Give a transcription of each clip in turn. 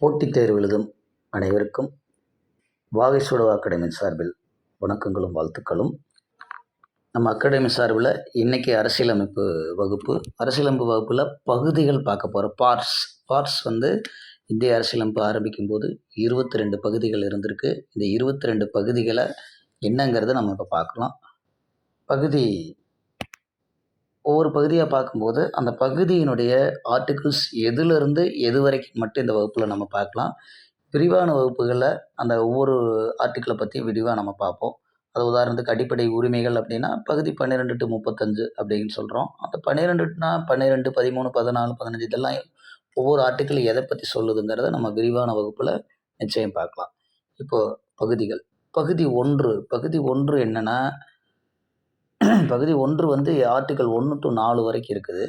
போட்டித் தேர்வு எழுதும் அனைவருக்கும் வாகை சுடவா அகாடமி சார்பில் வணக்கங்களும் வாழ்த்துக்களும். நம்ம அகாடமி சார்பில் இன்றைக்கி அரசியலமைப்பு வகுப்பு. அரசியலமைப்பு வகுப்பில் பகுதிகள் பார்க்க போகிறோம் பார்ட்ஸ் பார்ட்ஸ் வந்து இந்திய அரசியலமைப்பு ஆரம்பிக்கும் போது இருபத்தி ரெண்டு பகுதிகள் இருந்திருக்கு. இந்த இருபத்தி ரெண்டு பகுதிகளை என்னங்கிறத நம்ம இப்போ பார்க்கலாம். பகுதி ஒவ்வொரு பகுதியாக பார்க்கும்போது அந்த பகுதியினுடைய ஆர்டிகிள்ஸ் எதுலேருந்து எது வரைக்கும் மட்டும் இந்த வகுப்பில் நம்ம பார்க்கலாம். விரிவான வகுப்புகளில் அந்த ஒவ்வொரு ஆர்டிக்கிளை பற்றி விரிவாக நம்ம பார்ப்போம். அது உதாரணத்துக்கு அடிப்படை உரிமைகள் அப்படின்னா பகுதி பன்னிரெண்டு டு முப்பத்தஞ்சு அப்படின்னு சொல்கிறோம் அந்த பன்னிரெண்டுனா பன்னிரெண்டு பதிமூணு பதினாலு பதினஞ்சு இதெல்லாம் ஒவ்வொரு ஆர்டிக்கிள் எதை பற்றி சொல்லுதுங்கிறத நம்ம விரிவான வகுப்பில் நிச்சயம் பார்க்கலாம். இப்போது பகுதிகள். பகுதி ஒன்று. பகுதி ஒன்று என்னென்னா பகுதி ஒன்று வந்து ஆர்டிக்கல் ஒன்று டு நாலு வரைக்கும் இருக்குது.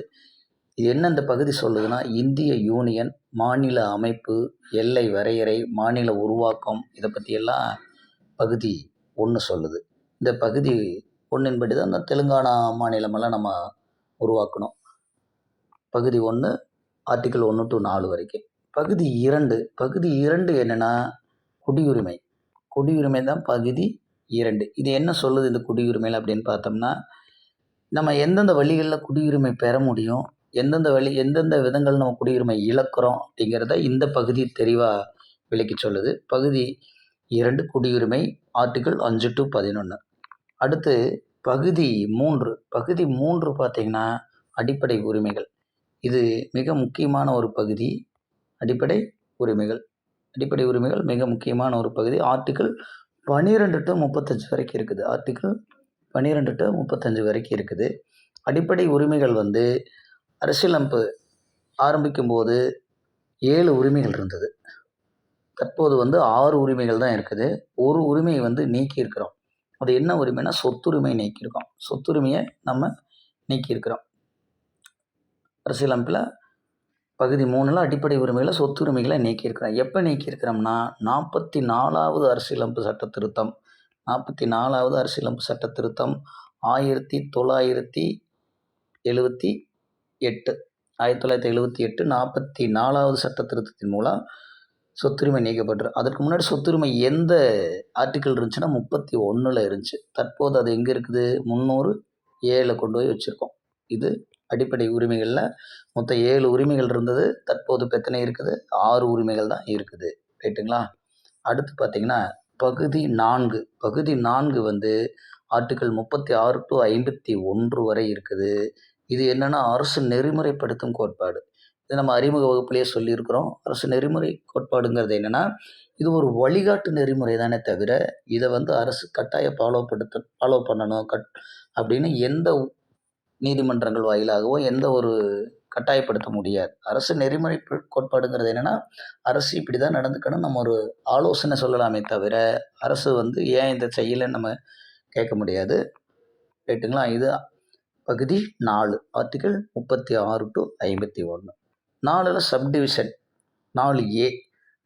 இது என்ன இந்த பகுதி சொல்லுதுன்னா இந்திய யூனியன் மாநில அமைப்பு எல்லை வரையறை மாநில உருவாக்கம் இதை பற்றியெல்லாம் பகுதி ஒன்று சொல்லுது. இந்த பகுதி ஒன்றின்படி தான் இந்த தெலுங்கானா மாநிலமெல்லாம் நம்ம உருவாக்கணும். பகுதி ஒன்று ஆர்டிக்கல் ஒன்று டு நாலு வரைக்கும். பகுதி இரண்டு பகுதி இரண்டு என்னென்னா குடியுரிமை. குடியுரிமை தான் பகுதி இரண்டு. இது என்ன சொல்லுது இந்த குடியுரிமையில் அப்படின்னு பார்த்தோம்னா நம்ம எந்தெந்த வழிகளில் குடியுரிமை பெற முடியும் எந்தெந்த வழி எந்தெந்த விதங்கள் நம்ம குடியுரிமை இழக்கிறோம் அப்படிங்கிறத இந்த பகுதி தெளிவாக விளக்கி சொல்லுது. பகுதி இரண்டு குடியுரிமை ஆர்டிக்கிள் அஞ்சு டு பதினொன்று அடுத்து பகுதி மூன்று. பகுதி மூன்று பார்த்திங்கன்னா அடிப்படை உரிமைகள். இது மிக முக்கியமான ஒரு பகுதி. அடிப்படை உரிமைகள். அடிப்படை உரிமைகள் மிக முக்கியமான ஒரு பகுதி. ஆர்டிக்கிள் பன்னிரெண்டு டு முப்பத்தஞ்சு வரைக்கும் இருக்குது. ஆர்டிக்கிள் பன்னிரெண்டு டு முப்பத்தஞ்சு வரைக்கும் இருக்குது. அடிப்படை உரிமைகள் வந்து அரசியலமைப்பு ஆரம்பிக்கும்போது ஏழு உரிமைகள் இருந்தது. தற்போது வந்து ஆறு உரிமைகள் தான் இருக்குது. ஒரு உரிமையை வந்து நீக்கியிருக்கிறோம். அது என்ன உரிமைனா சொத்துரிமை நீக்கியிருக்கோம். சொத்துரிமையை நம்ம நீக்கியிருக்கிறோம். அரசியலமைப்பில் பகுதி மூணில் அடிப்படை உரிமைகளை சொத்துரிமைகளை நீக்கியிருக்கிறோம் எப்போ நீக்கியிருக்கிறோம்னா நாற்பத்தி நாலாவது அரசியலமைப்பு சட்ட திருத்தம். நாற்பத்தி நாலாவது அரசியலமைப்பு சட்ட திருத்தம் ஆயிரத்தி தொள்ளாயிரத்தி எழுபத்தி எட்டு. ஆயிரத்தி தொள்ளாயிரத்தி எழுபத்தி எட்டு நாற்பத்தி நாலாவது சட்ட திருத்தத்தின் மூலம் சொத்துரிமை நீக்கப்பட்டுரு அதற்கு முன்னாடி சொத்துரிமை எந்த ஆர்டிக்கிள் இருந்துச்சுன்னா முப்பத்தி ஒன்றில் இருந்துச்சு. தற்போது அது எங்கே இருக்குது? முந்நூறு ஏழில் கொண்டு போய் வச்சுருக்கோம். இது அடிப்படை உரிமைகளில் மொத்தம் ஏழு உரிமைகள் இருந்தது. தற்போது பிரச்சனை எத்தனை இருக்குது. ஆறு உரிமைகள் தான் இருக்குது. ரைட்டுங்களா அடுத்து பார்த்திங்கன்னா பகுதி நான்கு. பகுதி நான்கு வந்து ஆர்டிக்கல் முப்பத்தி ஆறு டு ஐம்பத்தி ஒன்று வரை இருக்குது. இது என்னென்னா அரசு நெறிமுறைப்படுத்தும் கோட்பாடு. இது நம்ம அறிமுக வகுப்புலேயே சொல்லியிருக்கிறோம். அரசு நெறிமுறை கோட்பாடுங்கிறது என்னென்னா இது ஒரு வழிகாட்டு நெறிமுறை தானே தவிர இதை வந்து அரசு கட்டாய ஃபாலோ படுத்த ஃபாலோ பண்ணணும். கட் அப்படின்னு எந்த நீதிமன்றங்கள் வாயிலாகவோ எந்த ஒரு கட்டாயப்படுத்த முடியாது. அரசு நெறிமுறை கோட்பாடுங்கிறது என்னென்னா அரசு இப்படி தான் நடந்துக்கணும் நம்ம ஒரு ஆலோசனை சொல்லலாமே தவிர அரசு வந்து ஏன் இதை செய்யலைன்னு நம்ம கேட்க முடியாது. ரைட்டுங்களா இது பகுதி நாலு ஆர்டிக்கல் முப்பத்தி ஆறு டு ஐம்பத்தி ஒன்று நாலில் சப்டிவிஷன் நாலு ஏ.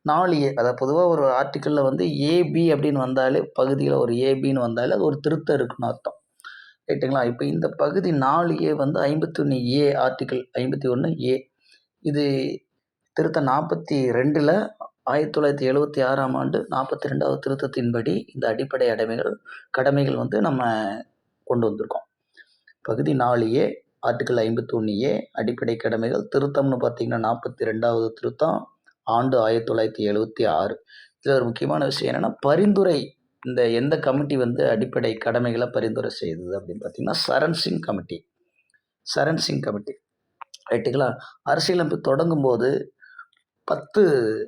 நாலு ஏ அதாவது பொதுவாக ஒரு ஆர்டிக்கிளில் வந்து ஏபி அப்படின்னு வந்தாலே பகுதியில் ஒரு ஏபின்னு வந்தாலே அது ஒரு திருத்தம் இருக்குன்னு அர்த்தம். ரைட்டுங்களா இப்போ இந்த பகுதி நாலு ஏ வந்து ஐம்பத்தி ஒன்று ஏ ஆர்டிக்கிள் ஐம்பத்தி ஒன்று ஏ இது திருத்தம் நாற்பத்தி ரெண்டில் ஆயிரத்தி தொள்ளாயிரத்தி எழுபத்தி ஆறாம் ஆண்டு நாற்பத்தி ரெண்டாவது திருத்தத்தின்படி இந்த அடிப்படை அடைமைகள் கடமைகள் வந்து நம்ம கொண்டு வந்திருக்கோம். பகுதி நாலு ஏ ஆர்டிக்கல் ஐம்பத்தி ஒன்று ஏ அடிப்படை கடமைகள் திருத்தம்னு பார்த்திங்கன்னா நாற்பத்தி ரெண்டாவது திருத்தம் ஆண்டு ஆயிரத்தி தொள்ளாயிரத்தி எழுபத்தி ஆறு. இதில் ஒரு முக்கியமான விஷயம் என்னென்னா பரிந்துரை இந்த எந்த கமிட்டி வந்து அடிப்படை கடமைகளை பரிந்துரை செய்தது அப்படின்னு பார்த்தீங்கன்னா சரண் சிங் கமிட்டி. சரண் சிங் கமிட்டி. ரைட்டுங்களா? அரசியலமைப்பு தொடங்கும் போது பத்து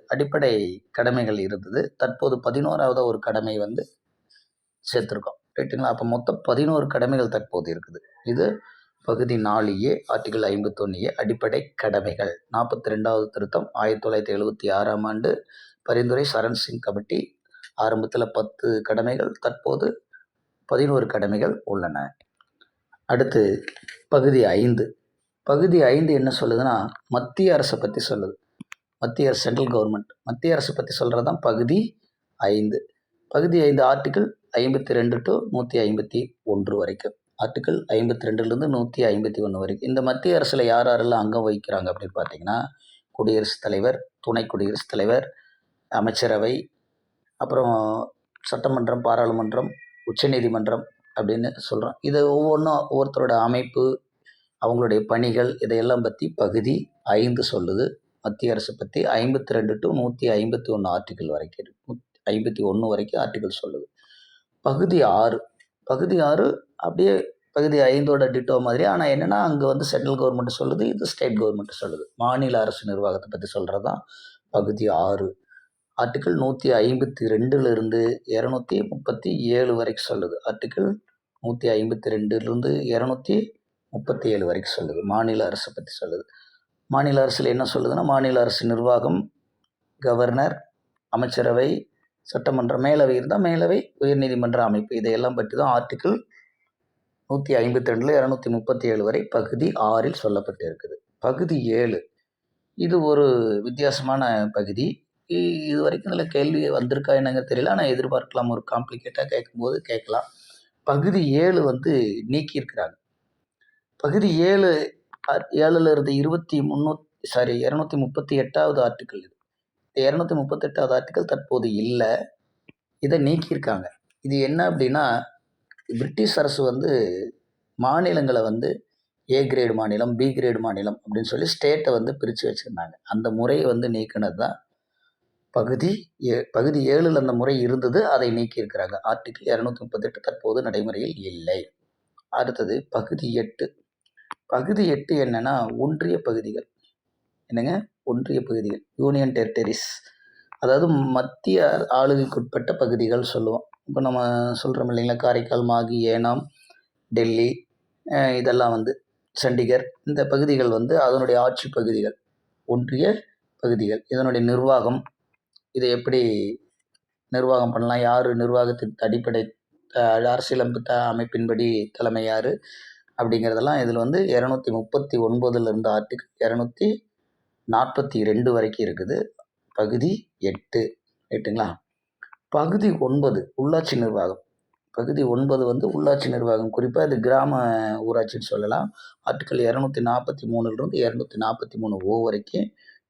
அடிப்படை கடமைகள் இருந்தது. தற்போது பதினோராவது ஒரு கடமை வந்து சேர்த்துருக்கோம். ரைட்டுங்களா? அப்போ மொத்தம் பதினோரு கடமைகள் தற்போது இருக்குது. இது பகுதி நாலு ஏ ஆர்டிகல் ஐம்பத்தொன்று ஏ அடிப்படை கடமைகள். நாற்பத்தி ரெண்டாவது திருத்தம் ஆயிரத்தி தொள்ளாயிரத்தி எழுபத்தி ஆறாம் ஆண்டு பரிந்துரை சரண் சிங் கமிட்டி ஆரம்பத்தில் பத்து கடமைகள் தற்போது பதினோரு கடமைகள் உள்ளன. அடுத்து பகுதி ஐந்து. பகுதி ஐந்து என்ன சொல்லுதுன்னா மத்திய அரசை பற்றி சொல்லுது. மத்திய அரசு சென்ட்ரல் கவர்மெண்ட். மத்திய அரசு பற்றி சொல்கிறது தான் பகுதி ஐந்து. பகுதி ஐந்து ஆர்டிக்கிள் ஐம்பத்தி ரெண்டு டு நூற்றி ஐம்பத்தி ஒன்று வரைக்கும். ஆர்டிக்கிள் ஐம்பத்தி ரெண்டுலேருந்து நூற்றி ஐம்பத்தி ஒன்று வரைக்கும். இந்த மத்திய அரசில் யார் யாரெல்லாம் அங்கம் வகிக்கிறாங்க அப்படின்னு பார்த்தீங்கன்னா குடியரசுத் தலைவர் துணை குடியரசுத் தலைவர் அமைச்சரவை அப்புறம் சட்டமன்றம் பாராளுமன்றம் உச்சநீதிமன்றம் அப்படின்னு சொல்கிறோம் இது ஒவ்வொன்றும் ஒவ்வொருத்தரோட அமைப்பு அவங்களுடைய பணிகள் இதையெல்லாம் பற்றி பகுதி ஐந்து சொல்லுது. மத்திய அரசு பற்றி ஐம்பத்தி ரெண்டு டு நூற்றி ஐம்பத்தி ஒன்று ஆர்டிக்கிள் வரைக்கும் இருக்கு. ஐம்பத்தி ஒன்று வரைக்கும் ஆர்டிக்கிள் சொல்லுது. பகுதி ஆறு. பகுதி ஆறு அப்படியே பகுதி ஐந்தோட டிட்டோ மாதிரி. ஆனால் என்னென்னா அங்கே வந்து சென்ட்ரல் கவர்மெண்ட் சொல்லுது இது ஸ்டேட் கவர்மெண்ட் சொல்லுது. மாநில அரசு நிர்வாகத்தை பற்றி சொல்கிறது தான் பகுதி ஆறு. ஆர்டிக்கிள் நூற்றி ஐம்பத்தி ரெண்டுலேருந்து இரநூத்தி முப்பத்தி ஏழு வரைக்கும் சொல்லுது. ஆர்டிக்கிள் நூற்றி ஐம்பத்தி ரெண்டுலேருந்து இரநூத்தி முப்பத்தி ஏழு வரைக்கும் சொல்லுது. மாநில அரசை பற்றி சொல்லுது. மாநில அரசில் என்ன சொல்லுதுன்னா மாநில அரசு நிர்வாகம் கவர்னர் அமைச்சரவை சட்டமன்றம் மேலவை இருந்தால் மேலவை உயர்நீதிமன்ற அமைப்பு. இதையெல்லாம் பற்றி தான் ஆர்டிக்கிள் நூற்றி ஐம்பத்தி ரெண்டில் இரநூத்தி முப்பத்தி ஏழு வரை பகுதி ஆறில் சொல்லப்பட்டு இருக்குது பகுதி ஏழு. இது ஒரு வித்தியாசமான பகுதி. இது வரைக்கும் இதில் கேள்வி வந்திருக்கா என்னங்க தெரியல. ஆனால் எதிர்பார்க்கலாம். ஒரு காம்ப்ளிகேட்டாக கேட்கும்போது கேட்கலாம். பகுதி ஏழு வந்து நீக்கியிருக்கிறாங்க. பகுதி ஏழு அ- ஏழுல இருந்து இருபத்தி முந்நூற்றி சாரி இரநூத்தி முப்பத்தி எட்டாவது ஆர்டிக்கிள் இது. இரநூத்தி முப்பத்தெட்டாவது ஆர்டிக்கிள் தற்போது இல்லை. இதை நீக்கியிருக்காங்க. இது என்ன அப்படின்னா பிரிட்டிஷ் அரசு வந்து மாநிலங்களை வந்து ஏ கிரேடு மாநிலம் பி கிரேடு மாநிலம் அப்படின்னு சொல்லி ஸ்டேட்டை வந்து பிரித்து வச்சுருந்தாங்க. அந்த முறையை வந்து நீக்கினது தான் பகுதி ஏ பகுதி ஏழில் அந்த முறை இருந்தது அதை நீக்கியிருக்கிறாங்க. ஆர்டிக்கிள் இரநூத்தி முப்பத்தெட்டு தற்போது நடைமுறையில் இல்லை. அடுத்தது பகுதி எட்டு. பகுதி எட்டு என்னன்னா ஒன்றிய பகுதிகள். என்னங்க? ஒன்றிய பகுதிகள். யூனியன் டெரிட்டரிஸ் அதாவது மத்திய ஆளுகைக்குட்பட்ட பகுதிகள் சொல்லுவோம். இப்போ நம்ம சொல்கிறோம் இல்லைங்களா காரைக்கால் மாகி ஏனாம் டெல்லி இதெல்லாம் வந்து சண்டிகர். இந்த பகுதிகள் வந்து அதனுடைய ஆட்சி பகுதிகள். ஒன்றிய பகுதிகள். இதனுடைய நிர்வாகம் இதை எப்படி நிர்வாகம் பண்ணலாம்? யார் நிர்வாகத்தின் அடிப்படை அரசியலமைப்பு த அமைப்பின்படி தலைமை யார்? அப்படிங்கிறதெல்லாம் இதில் வந்து இரநூத்தி முப்பத்தி ஒன்பதுலேருந்து ஆர்டிகல் இரநூத்தி நாற்பத்தி ரெண்டு வரைக்கும் இருக்குது. பகுதி எட்டு. ரைட்டுங்களா பகுதி ஒன்பது உள்ளாட்சி நிர்வாகம். பகுதி ஒன்பது வந்து உள்ளாட்சி நிர்வாகம். குறிப்பாக இது கிராம ஊராட்சின்னு சொல்லலாம். ஆர்டிக்கல் இரநூத்தி நாற்பத்தி மூணுலேருந்து இரநூத்தி நாற்பத்தி மூணு ஓ வரைக்கும்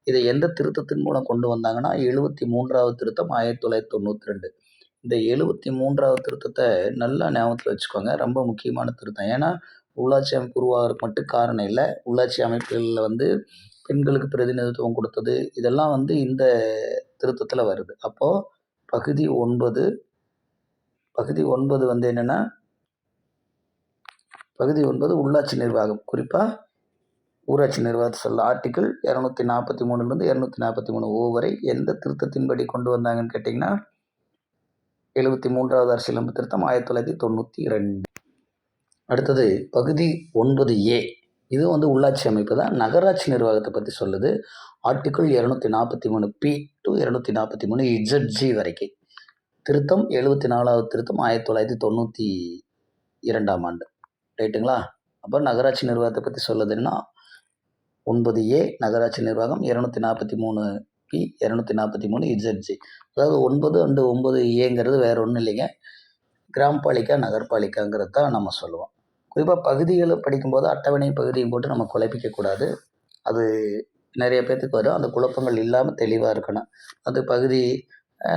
இதை எந்த திருத்தத்தின் மூலம் கொண்டு வந்தாங்கன்னா எழுபத்தி மூன்றாவது திருத்தம் ஆயிரத்தி தொள்ளாயிரத்தி தொண்ணூற்றி ரெண்டு. இந்த எழுபத்தி மூன்றாவது திருத்தத்தை நல்லா ஞாபகத்தில் வச்சுக்கோங்க. ரொம்ப முக்கியமான திருத்தம். ஏன்னா உள்ளாட்சி அமைப்பு உருவாகிறதுக்கு மட்டும் காரணம் இல்லை. உள்ளாட்சி அமைப்புகளில் வந்து பெண்களுக்கு பிரதிநிதித்துவம் கொடுத்தது. இதெல்லாம் வந்து இந்த திருத்தத்தில் வருது. அப்போது பகுதி ஒன்பது பகுதி ஒன்பது வந்து என்னென்னா பகுதி ஒன்பது உள்ளாட்சி நிர்வாகம். குறிப்பாக ஊராட்சி நிர்வாகத்தை சொல்ல ஆர்டிக்கிள் இரநூத்தி நாற்பத்தி மூணுலேருந்து இரநூத்தி நாற்பத்தி மூணு ஓ வரை எந்த திருத்தத்தின்படி கொண்டு வந்தாங்கன்னு கேட்டிங்கன்னா எழுபத்தி மூன்றாவது அரசியலமைப்பு திருத்தம் ஆயிரத்தி தொள்ளாயிரத்தி தொண்ணூற்றி ரெண்டு அடுத்தது பகுதி ஒன்பது ஏ. இது வந்து உள்ளாட்சி அமைப்பு தான். நகராட்சி நிர்வாகத்தை பற்றி சொல்லுது. ஆர்டிக்கிள் இரநூத்தி நாற்பத்தி மூணு பி டு இரநூத்தி நாற்பத்தி மூணு இஜட்ஜி வரைக்கும். திருத்தம் எழுபத்தி நாலாவது திருத்தம் ஆயிரத்தி தொள்ளாயிரத்தி தொண்ணூற்றி இரண்டாம் ஆண்டு. ரைட்டுங்களா அப்போ நகராட்சி நிர்வாகத்தை பற்றி சொல்லுதுன்னா ஒன்பது ஏ நகராட்சி நிர்வாகம் இரநூத்தி நாற்பத்தி மூணு பி இரநூத்தி நாற்பத்தி மூணு இஜட்ஜி அதாவது ஒன்பது அண்டு ஒன்பது ஏங்கிறது வேற ஒன்றும் இல்லைங்க. கிராமபாலிக்கா நகர்பாலிக்காங்கிறது தான் நம்ம சொல்லுவோம். குறிப்பாக பகுதிகளை படிக்கும்போது அட்டவணை பகுதியும் போட்டு நம்ம குழப்பிக்கக்கூடாது அது நிறைய பேர்த்துக்கு வரும். அந்த குழப்பங்கள் இல்லாமல் தெளிவாக இருக்கணும். அது பகுதி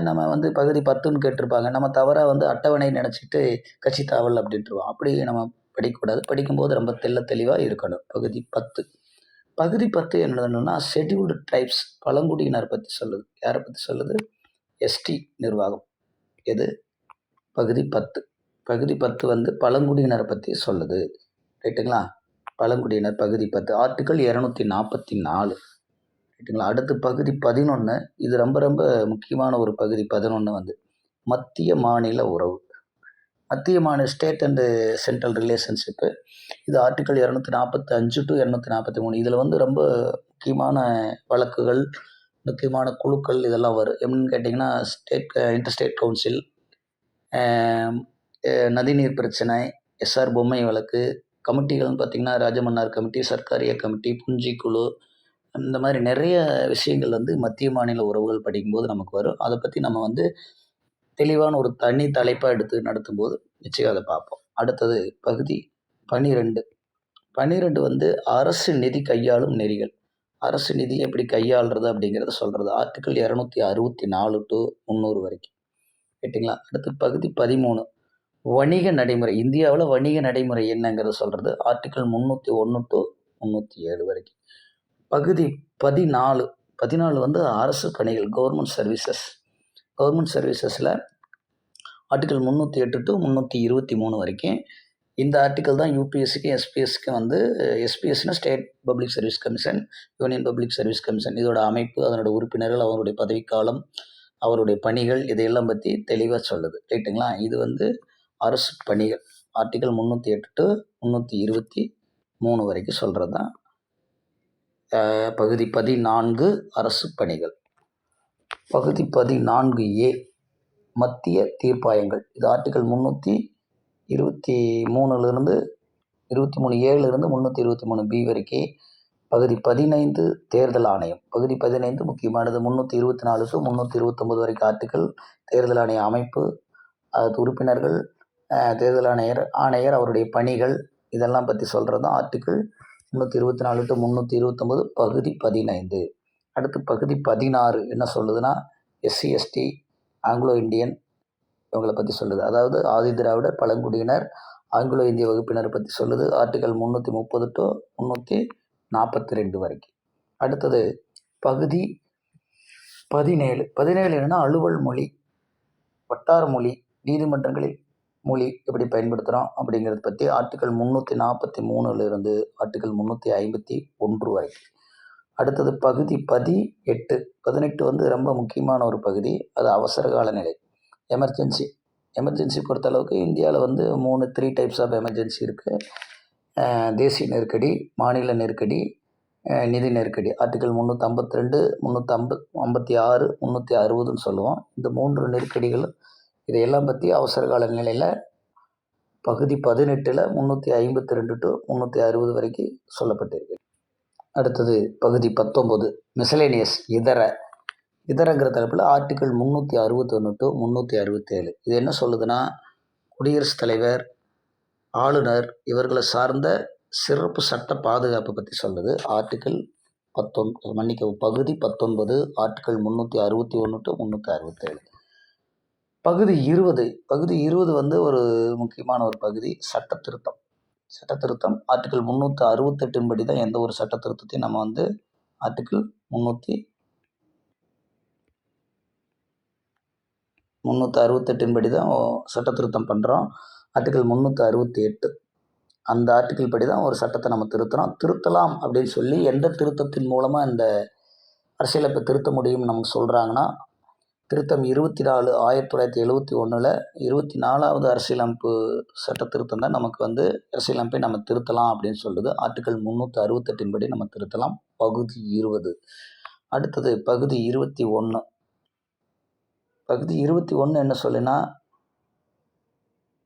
நம்ம வந்து பகுதி பத்துன்னு கேட்டிருப்பாங்க. நம்ம தவறாக வந்து அட்டவணை நினச்சிட்டு கட்சி தாவல் அப்படின்ட்டுருவோம். அப்படி நம்ம படிக்கக்கூடாது. படிக்கும்போது ரொம்ப தெள்ள தெளிவாக இருக்கணும். பகுதி பத்து. பகுதி பத்து என்னதுன்னா ஷெட்யூல்டு ட்ரைப்ஸ் பழங்குடியினர் பற்றி சொல்லுது. யாரை பற்றி சொல்லுது? எஸ்டி நிர்வாகம். எது? பகுதி பத்து. பகுதி பத்து வந்து பழங்குடியினரை பற்றி சொல்லுது. ரைட்டுங்களா பழங்குடியினர் பகுதி பத்து. ஆர்டிக்கல் இரநூத்தி நாற்பத்தி நாலு ரைட்டுங்களா அடுத்து பகுதி பதினொன்று இது ரொம்ப ரொம்ப முக்கியமான ஒரு பகுதி பதினொன்று வந்து மத்திய மாநில உறவு. மத்திய மாநில ஸ்டேட் அண்டு சென்ட்ரல் ரிலேஷன்ஷிப்பு இது ஆர்டிக்கல் இரநூத்தி நாற்பத்தி அஞ்சு டு இரநூத்தி நாற்பத்தி மூணு. இதில் வந்து ரொம்ப முக்கியமான வழக்குகள் முக்கியமான குழுக்கள் இதெல்லாம் வரும். எப்படின்னு கேட்டிங்கன்னா ஸ்டேட் இன்டர்ஸ்டேட் கவுன்சில் நதிநீர் பிரச்சனை எஸ்ஆர் பொம்மை வழக்கு கமிட்டிகள்னு பார்த்திங்கன்னா ராஜமன்னார் கமிட்டி சர்க்காரிய கமிட்டி புஞ்சி குழு இந்த மாதிரி நிறைய விஷயங்கள் வந்து மத்திய மாநில உறவுகள் படிக்கும்போது நமக்கு வரும். அதை பற்றி நம்ம வந்து தெளிவான ஒரு தனி தலைப்பாக எடுத்து நடத்தும்போது நிச்சயம் அதை பார்ப்போம். அடுத்தது பகுதி பனிரெண்டு பன்னிரெண்டு வந்து அரசு நிதி கையாளும் நெறிகள். அரசு நிதி எப்படி கையாளுறது அப்படிங்கிறத சொல்கிறது ஆர்டிக்கல் இரநூத்தி அறுபத்தி நாலு டு முந்நூறு வரைக்கும். கேட்டிங்களா? அடுத்து பகுதி பதிமூணு. வணிக நடைமுறை. இந்தியாவில் வணிக நடைமுறை என்னங்கிறத சொல்கிறது ஆர்டிக்கல் முந்நூற்றி ஒன்று டு முந்நூற்றி ஏழு வரைக்கும். பகுதி பதினாலு. பதினாலு வந்து அரசு பணிகள் கவர்மெண்ட் சர்வீசஸ் கவர்மெண்ட் சர்வீசஸில் ஆர்டிக்கல் முந்நூற்றி எட்டு டு முந்நூற்றி இருபத்தி மூணு வரைக்கும் இந்த ஆர்டிக்கல் தான் யூபிஎஸ்சிக்கும் எஸ்பிஎஸ்சிக்கு வந்து எஸ்பிஎஸ்சினா state public service commission union public service commission இதோட அமைப்பு அதனோட உறுப்பினர்கள் அவருடைய பதவிக்காலம் அவருடைய பணிகள் இதையெல்லாம் பற்றி தெளிவாக சொல்லுது. ரைட்டுங்களா இது வந்து அரசு பணிகள். ஆர்டிக்கல் முந்நூற்றி எட்டு டு முந்நூற்றி இருபத்தி மூணு வரைக்கும் சொல்கிறது தான் பகுதி பதினான்கு அரசு பணிகள். பகுதி பதினான்கு ஏ மத்திய தீர்ப்பாயங்கள். இது ஆர்டிக்கல் முந்நூற்றி இருபத்தி மூணுலேருந்து இருபத்தி மூணு ஏழுலேருந்து முந்நூற்றி இருபத்தி மூணு பி வரைக்கும் பகுதி பதினைந்து தேர்தல் ஆணையம். பகுதி பதினைந்து முக்கியமானது முந்நூற்றி இருபத்தி நாலு டு முந்நூற்றி இருபத்தொம்பது வரைக்கும் ஆர்டிக்கல் தேர்தல் ஆணைய அமைப்பு அது உறுப்பினர்கள் தேர்தல் ஆணையர் ஆணையர் அவருடைய பணிகள் இதெல்லாம் பற்றி சொல்கிறது தான் ஆர்டிக்கிள் முந்நூற்றி இருபத்தி நாலு டு முந்நூற்றி இருபத்தொம்பது பகுதி பதினைந்து. அடுத்து பகுதி பதினாறு என்ன சொல்லுதுன்னா எஸ்சி எஸ்டி ஆங்கிலோ இந்தியன் இவங்களை பற்றி சொல்லுது. அதாவது ஆதி திராவிடர் பழங்குடியினர் ஆங்கிலோ இந்திய வகுப்பினரை பற்றி சொல்லுது. ஆர்டிகல் முந்நூற்றி முப்பது டு முந்நூற்றி நாற்பத்தி ரெண்டு வரைக்கும். அடுத்தது பகுதி பதினேழு. பதினேழு என்னென்னா அலுவல் மொழி வட்டார மொழி நீதிமன்றங்களில் மொழி எப்படி பயன்படுத்துகிறோம் அப்படிங்கிறத பற்றி ஆர்டிகல் முந்நூற்றி நாற்பத்தி மூணுலேருந்து ஆர்டிகல் முந்நூற்றி ஐம்பத்தி ஒன்று வரைக்கும். அடுத்தது பகுதி பதி எட்டு பதினெட்டு வந்து ரொம்ப முக்கியமான ஒரு பகுதி. அது அவசர கால நிலை. எமர்ஜென்சி எமர்ஜென்சி பொறுத்தளவுக்கு இந்தியாவில் வந்து மூணு த்ரீ டைப்ஸ் ஆஃப் எமர்ஜென்சி இருக்குது தேசிய நெருக்கடி மாநில நெருக்கடி நிதி நெருக்கடி. ஆர்டிக்கல் முந்நூற்றி ஐம்பத்தி ரெண்டு முந்நூற்றி ஐம்பத் ஐம்பத்தி ஆறு முந்நூற்றி அறுபதுன்னு சொல்லுவோம். இந்த மூன்று நெருக்கடிகளும் இதையெல்லாம் பற்றி அவசர கால நிலையில் பகுதி பதினெட்டில் முந்நூற்றி ஐம்பத்தி ரெண்டு டு முந்நூற்றி அறுபது வரைக்கும் சொல்லப்பட்டிருக்கு. அடுத்தது பகுதி பத்தொம்பது மிசலேனியஸ் இதர. இதரங்கிற தலைப்பில் ஆர்டிக்கிள் முந்நூற்றி அறுபத்தொன்று டு முந்நூற்றி அறுபத்தேழு. இது என்ன சொல்லுதுன்னா குடியரசுத் தலைவர் ஆளுநர் இவர்களை சார்ந்த சிறப்பு சட்ட பாதுகாப்பு பற்றி சொல்லுது. ஆர்டிக்கிள் பத்தொன் மன்னிக்கவும் பகுதி பத்தொன்பது ஆர்டிக்கிள் முந்நூற்றி அறுபத்தி ஒன்று டு முந்நூற்றி அறுபத்தேழு. பகுதி இருபது பகுதி இருபது வந்து ஒரு முக்கியமான ஒரு பகுதி சட்ட திருத்தம். சட்ட திருத்தம் ஆர்டிகல் முந்நூற்றி அறுபத்தெட்டின் படி தான் எந்த ஒரு சட்ட திருத்தத்தையும் நம்ம வந்து ஆர்டிக்கிள் முந்நூற்றி முந்நூற்றி அறுபத்தெட்டின் படி தான் சட்ட திருத்தம் பண்ணுறோம் ஆர்டிக்கிள் முந்நூற்றி அறுபத்தி எட்டு அந்த ஆர்டிக்கிள் படி தான் ஒரு சட்டத்தை நம்ம திருத்துகிறோம் திருத்தலாம் அப்படின்னு சொல்லி எந்த திருத்தத்தின் மூலமாக இந்த அரசியலமைப்பை திருத்த முடியும்னு நமக்கு சொல்கிறாங்கன்னா திருத்தம் இருபத்தி நாலு ஆயிரத்தி தொள்ளாயிரத்தி எழுபத்தி ஒன்றில் இருபத்தி நாலாவது அரசியலமைப்பு சட்ட திருத்தம் தான் நமக்கு வந்து அரசியலமைப்பை நம்ம திருத்தலாம் அப்படின்னு சொல்லுது. ஆர்டிகல் முந்நூற்றி அறுபத்தெட்டின் படி நம்ம திருத்தலாம். பகுதி இருபது. அடுத்தது பகுதி இருபத்தி ஒன்று பகுதி இருபத்தி ஒன்று என்ன சொல்லுன்னா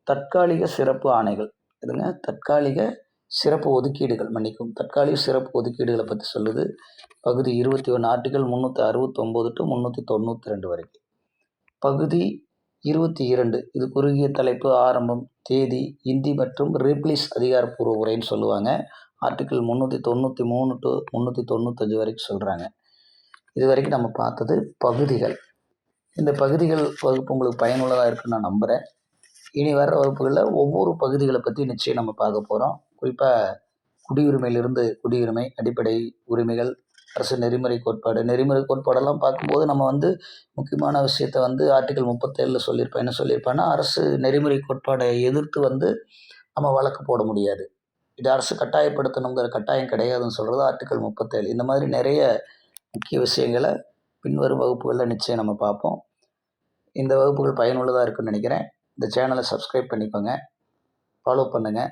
தற்காலிக சிறப்பு ஆணைகள். இதுங்க தற்காலிக சிறப்பு ஒதுக்கீடுகள். மன்னிக்கும் தற்காலிக சிறப்பு ஒதுக்கீடுகளை பற்றி சொல்லுது. பகுதி இருபத்தி ஒன்று ஆர்டிகல் முந்நூற்றி அறுபத்தொம்போது டு முந்நூற்றி தொண்ணூற்றி ரெண்டு வரைக்கும். பகுதி இருபத்தி இரண்டு இது குறுகிய தலைப்பு ஆரம்பம் தேதி இந்தி மற்றும் ரிப்ளிஸ் அதிகாரப்பூர்வ உரைன்னு சொல்லுவாங்க. ஆர்டிக்கிள் முந்நூற்றி தொண்ணூற்றி மூணு டு முந்நூற்றி தொண்ணூத்தஞ்சு வரைக்கும் சொல்கிறாங்க இது வரைக்கும் நம்ம பார்த்தது பகுதிகள். இந்த பகுதிகள் வகுப்பு உங்களுக்கு பயனுள்ளதாக இருக்குன்னு நான் நம்புகிறேன் இனி வர வகுப்புகளில் ஒவ்வொரு பகுதிகளை பற்றி நிச்சயம் நம்ம பார்க்க போகிறோம் குறிப்பாக குடியுரிமையிலிருந்து குடியுரிமை அடிப்படை உரிமைகள் அரசு நெறிமுறை கோட்பாடு நெறிமுறை கோட்பாடெல்லாம் பார்க்கும்போது நம்ம வந்து முக்கியமான விஷயத்த வந்து ஆர்டிகல் முப்பத்தேழில் சொல்லியிருப்பேன். என்ன சொல்லியிருப்பேன்னா அரசு நெறிமுறை கோட்பாடை எதிர்த்து வந்து நம்ம வழக்கு போட முடியாது. இது அரசு கட்டாயப்படுத்தணுங்கிற கட்டாயம் கிடையாதுன்னு சொல்கிறது ஆர்டிகல் முப்பத்தேழு. இந்த மாதிரி நிறைய முக்கிய விஷயங்களை பின்வரும் வகுப்புகளில் நிச்சயம் நம்ம பார்ப்போம். இந்த வகுப்புகள் பயனுள்ளதாக இருக்குன்னு நினைக்கிறேன். இந்த சேனலை சப்ஸ்கிரைப் பண்ணிக்கோங்க. ஃபாலோ பண்ணுங்கள்